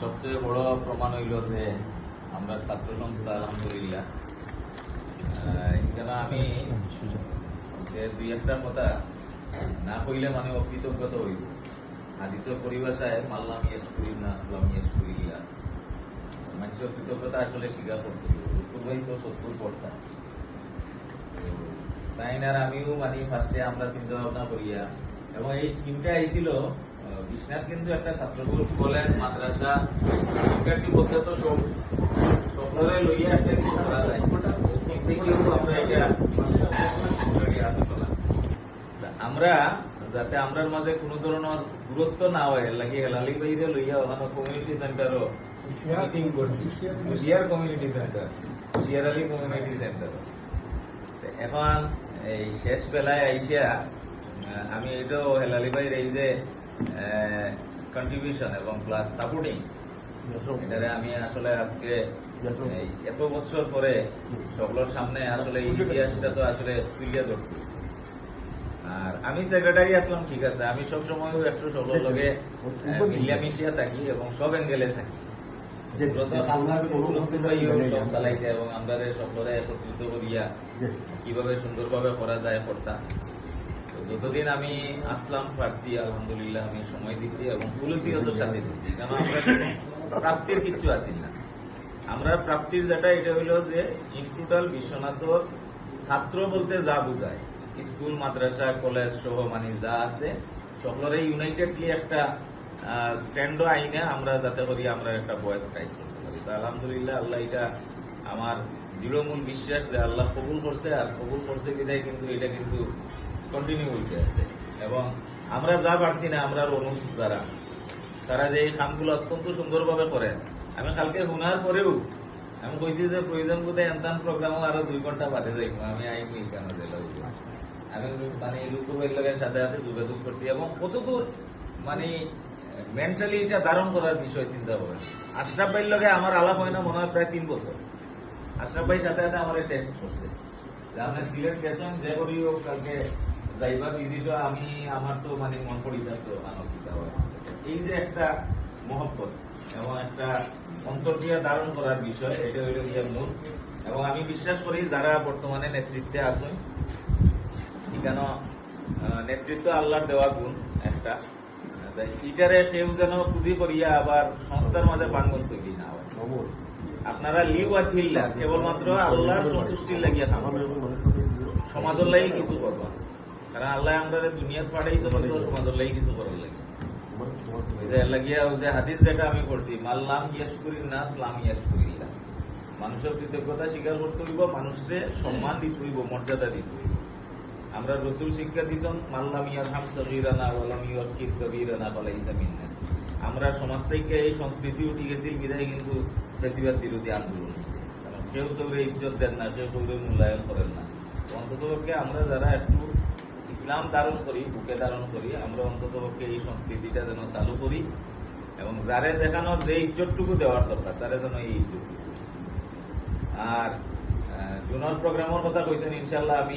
সবচেয়ে বড় প্রমাণ হইল যে আমরা ছাত্র সংস্থা, আলহামদুলিল্লাহ। আমি দুই একটা কথা না কইলে মানে অকৃতজ্ঞত হইব। হাদিসের পরিভাষায়, মাল্লাম ইয়েস করি না আসলাম ইয়েস করিলা মানুষের কৃতজ্ঞতা আসলে স্বীকার করতে ভাই তো সত্তর পড়তা তাই না আমিও মানে ফার্স্টে আমরা চিন্তা ভাবনা করিয়া, এবং এই টিমটা আইছিল বিশ্বনাথ কিন্তু একটা ছাত্র কলেজ মাদ্রাসা, শিক্ষার্থী বলতে তো সব সকলের লইয়া একটা কিছু করা যায়। আমরা এটা আমরা যাতে আমরার মাঝে কোনো ধরনের দূরত্ব না হয় লাগি হেলালি বাইরে লইয়া ওখানে কমিউনিটি সেন্টারও মিটিং করছি। হুশিয়ার কমিউনিটি সেন্টার হুশিয়ার আলী কমিউনিটি সেন্টার এখন এই শেষ বেলায় আইসা আমি এটাও হেলালি ভাইয়ের এই যে কন্ট্রিবিউশন এবং প্লাস সাপোর্টিং এটারে আমি আসলে আজকে এত বছর পরে সকলের সামনে আসলে ইতিহাসটা তো আসলে তুলিয়া ধরছি। আর আমি সেক্রেটারি আসলাম ঠিক আছে। আমি সবসময় একটু সকলের লগে মিলিয়া থাকি এবং সব এঙ্গেলে থাকি। সব এবং আমরা সকলে একত্রিত করিয়া কীভাবে সুন্দরভাবে করা যায় কর্তা। যতদিন আমি আসলাম পারছি আলহামদুলিল্লাহ আমি সময় দিছি এবং পুলিশিগত সাথে দিছি কারণ আমরা প্রাপ্তির কিচ্ছু আসিল না। আমরা প্রাপ্তির যেটা এটা হইল যে ইন টোটাল বিশ্বনাথর ছাত্র বলতে যা বোঝায়। স্কুল মাদ্রাসা কলেজ সহ মানে যা আছে সকলের ইউনাইটেডলি একটা স্ট্যান্ড আইনে আমরা যাতে করি আমরা একটা বয়স রাইজ করতে পারি। তো আলহামদুলিল্লাহ আল্লাহ এটা আমার দৃঢ়মূল বিশ্বাস যে আল্লাহ কবুল করছে আর কবুল করছে বিদায় কিন্তু এটা কিন্তু কন্টিনিউ হইতে আছে। এবং আমরা যা পারছি না, আমরা অনুষ্ঠিত দ্বারা। তারা যে এই কামগুলো অত্যন্ত সুন্দরভাবে করে। আমি কালকে শোনার পরেও আমি কইছি যে, প্রয়োজন বোধ এনতান প্রোগ্রামও আরও দুই ঘণ্টা বাদে যাইব আমি আইনি কেন আমি মানে লুকুবের লোকের সাথে সাথে যোগাযোগ করছি এবং কতদূর মানে মেন্টালি এটা ধারণ করার বিষয় চিন্তা করেন আশরাফ ভাইয়ের লগে আমার আলাপ হয় না, মনে হয় প্রায় তিন বছর। আশরাফ ভাই সাথে সাথে আমার টেক্সট করছে। যে আপনি সিলেট গেছেন, যে করি হোক কালকে যাইবা ভিজিট আমি আমার তো মানে মন পড়ি যাচ্ছে আনন্দিত এই যে একটা মহব্বত এবং একটা অন্তর্ক্রিয়া ধারণ করার বিষয় এটা হইল গিয়ে মূল। এবং আমি বিশ্বাস করি যারা বর্তমানে নেতৃত্বে আছেন কেন নেতৃত্ব আল্লাহর দেওয়া গুণ একটা। ইটারে কেউ যেন পুঁজি করিয়া আবার সংস্থার মাঝে বাঙ্গন তৈরি না হয়। আপনারা লিউ আছিল না কেবলমাত্র আল্লাহর সন্তুষ্টির লাগিয়া থাকুন। সমাজের লাগি কিছু করবা কারণ আল্লাহ আমরা দুনিয়ার পাঠাইছে বলে তো সমাজের লাগি কিছু করার লাগে। লাগিয়া যে হাদিস যেটা আমি করছি মাল্লাম ইয়াস করি না সালাম ইয়াস করিল্লা মানুষের কৃতজ্ঞতা স্বীকার করতে হইব মানুষকে সম্মান দিতে হইব মর্যাদা দিতে হইব। আমরা রসুল শিক্ষা দিছন মাল্লাম ইয়ার হাম সগিরানা ওয়ালাম ইয়ার কির কবিরানা ফালাইসা মিন্না। আমরা সমাজ থেকে এই সংস্কৃতি উঠে গেছিল বিধায় কিন্তু বেশিরভাগ বিরোধী আন্দোলন হয়েছে। কারণ কেউ কেউ ইজ্জত দেন না কেউ কেউ মূল্যায়ন করেন না। অন্তত আমরা যারা একটু ইসলাম ধারণ করি, বুকে ধারণ করি, আমরা অন্তত এই সংস্কৃতিটা যেন চালু করি এবং যারে দেখানো যে ইজ্জতটুকু দেওয়ার দরকার, তারা যেন এই ইজ্জতটুকু আর জুনর প্রোগ্রামের কথা কইছেন ইনশাল্লাহ আমি